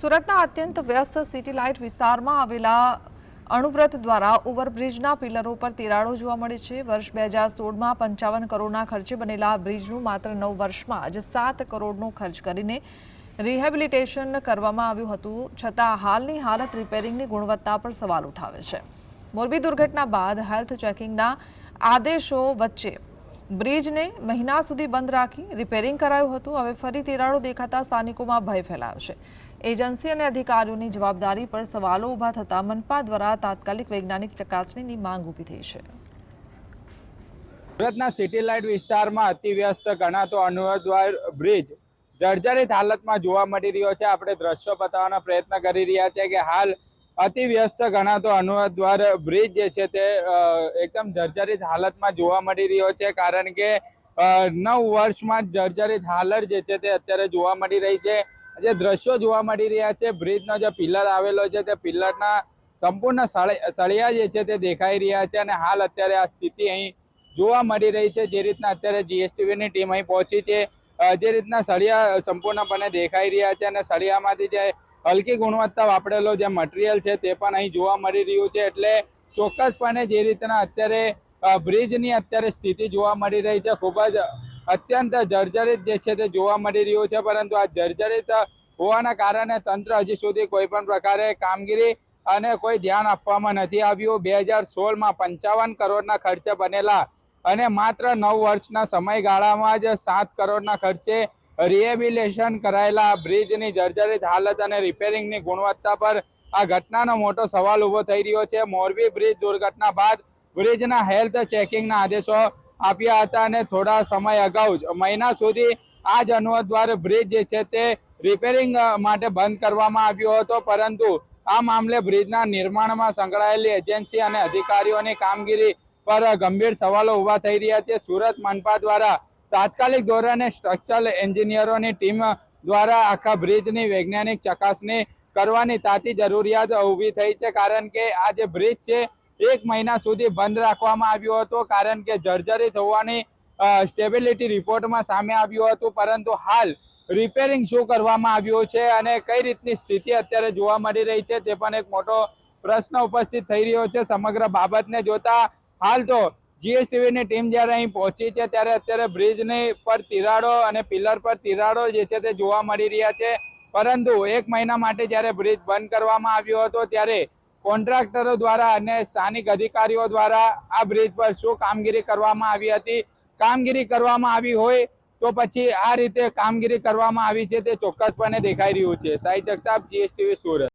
સુરતના અત્યંત વ્યસ્ત સિટી લાઇટ વિસ્તારમાં આવેલા અણુવ્રત દ્વારા ઓવરબ્રિજના પિલરો પર તિરાડો જોવા મળે છે. વર્ષ બે હજાર સોળમાં પંચાવન કરોડના ખર્ચે બનેલા બ્રિજનું માત્ર નવ વર્ષમાં જ સાત કરોડનો ખર્ચ કરીને રિહેબિલિટેશન કરવામાં આવ્યું હતું. છતાં હાલની હાલત રિપેરિંગની ગુણવત્તા પર સવાલ ઉઠાવે છે. મોરબી દુર્ઘટના બાદ હેલ્થ ચેકિંગના આદેશો વચ્ચે બ્રિજને મહિના સુધી બંધ રાખી રિપેરિંગ કરાયું હતું. હવે ફરી તિરાડો દેખાતા સ્થાનિકોમાં ભય ફેલાયો છે એજન્સી અને અધિકારીઓની જવાબદારી પર સવાલો ઊભા થતા મનપા દ્વારા તાત્કાલિક વૈજ્ઞાનિક ચકાસણીની માંગ ઊભી થઈ છે. સુરતના સેટેલાઇટ વિસ્તારમાં અતિવ્યસ્ત ગણાતો અનુદ્વાર બ્રિજ જર્જરિત હાલતમાં જોવા મળી રહ્યો છે. આપણે દ્રશ્યો બતાવવાનો પ્રયત્ન કરી રહ્યા છે કે હાલ અતિ વ્યસ્ત ગણાતો અનુદ્વાર બ્રિજ જે છે તે એકદમ જર્જરિત હાલતમાં જોવા મળી રહ્યો છે. કારણ કે નવ વર્ષમાં જર્જરિત હાલત જે છે તે અત્યારે જોવા મળી રહી છે. જે દ્રશ્યો જોવા મળી રહ્યા છે, બ્રિજનો જે પિલર આવેલો છે તે પિલરના સંપૂર્ણ સળિ- સળિયા જે છે તે દેખાઈ રહ્યા છે અને હાલ અત્યારે આ સ્થિતિ અહીં જોવા મળી રહી છે. જે રીતના અત્યારે જીએસટીવીની ટીમ અહીં પહોંચી છે. જે રીતના સળિયા સંપૂર્ણપણે દેખાઈ રહ્યા છે અને સળિયામાંથી જે હલકી ગુણવત્તા વાપરેલો જે મટીરિયલ છે તે પણ અહીં જોવા મળી રહ્યું છે. એટલે ચોક્કસપણે જે રીતના અત્યારે બ્રિજની અત્યારે સ્થિતિ જોવા મળી રહી છે. ખૂબ જ અત્યંત જર્જરિત જે છે તે જોવા મળી રહ્યું છે. પરંતુ આ જર્જરિત હોવાના કારણે તંત્ર હજી સુધી કોઈ પણ પ્રકારે કામગીરી અને કોઈ ધ્યાન આપવામાં નથી આવ્યું. બે હજાર સોળમાં પંચાવન કરોડના ખર્ચે બનેલા અને માત્ર નવ વર્ષના સમયગાળામાં જ સાત કરોડના ખર્ચે રિહેબિલેશન કરાયેલા બ્રિજની જર્જરિત હાલત અને રિપેરિંગની ગુણવત્તા પર આ ઘટનાનો મોટો સવાલ ઊભો થઈ રહ્યો છે. મોરબી બ્રિજ દુર્ઘટના બાદ બ્રિજના હેલ્થ ચેકિંગના આદેશો આપ્યા હતા અને થોડા સમય અગાઉ જ મહિના સુધી આ જ અનુદ્વાર બ્રિજ જે છે તે રિપેરિંગ માટે બંધ કરવામાં આવ્યો હતો. પરંતુ આ મામલે બ્રિજના નિર્માણમાં સંકળાયેલી એજન્સી અને અધિકારીઓની કામગીરી પર ગંભીર સવાલો ઊભા થઈ રહ્યા છે. સુરત મનપા દ્વારા તાત્કાલિક ધોરણે સ્ટ્રક્ચરલ એન્જિનિયરોની ટીમ દ્વારા આખા બ્રિજની વૈજ્ઞાનિક ચકાસણી કરવાની તાતી જરૂરિયાત ઊભી થઈ છે. કારણ કે આ જે બ્રિજ છે, એક મહિના સુધી બંધ રાખવામાં આવ્યો હતો. કારણ કે જર્જરિત હોવાની સ્ટેબિલિટી રિપોર્ટમાં સામે આવ્યું હતું. પરંતુ હાલ રિપેરિંગ શું કરવામાં આવ્યું છે અને કઈ રીતની સ્થિતિ અત્યારે જોવા મળી રહી છે, તે પણ એક મોટો પ્રશ્ન ઉપસ્થિત થઈ રહ્યો છે સમગ્ર બાબતને જોતા. હાલ તો જીએસટીવીની ટીમ જ્યારે અહીં પહોંચી છે, ત્યારે અત્યારે બ્રિજની પર તિરાડો અને પિલર પર તિરાડો જે છે તે જોવા મળી રહ્યા છે. પરંતુ એક મહિના માટે જ્યારે બ્રિજ બંધ કરવામાં આવ્યો હતો, ત્યારે કોન્ટ્રાક્ટરો દ્વારા અને સ્થાનિક અધિકારીઓ દ્વારા આ બ્રિજ પર શું કામગીરી કરવામાં આવી હતી? કામગીરી કરવામાં આવી હોય તો પછી આ રીતે કામગીરી કરવામાં આવી છે તે ચોક્કસપણે દેખાઈ રહ્યું છે. સાઈ જગતાપ જીએસટીવી સુરત.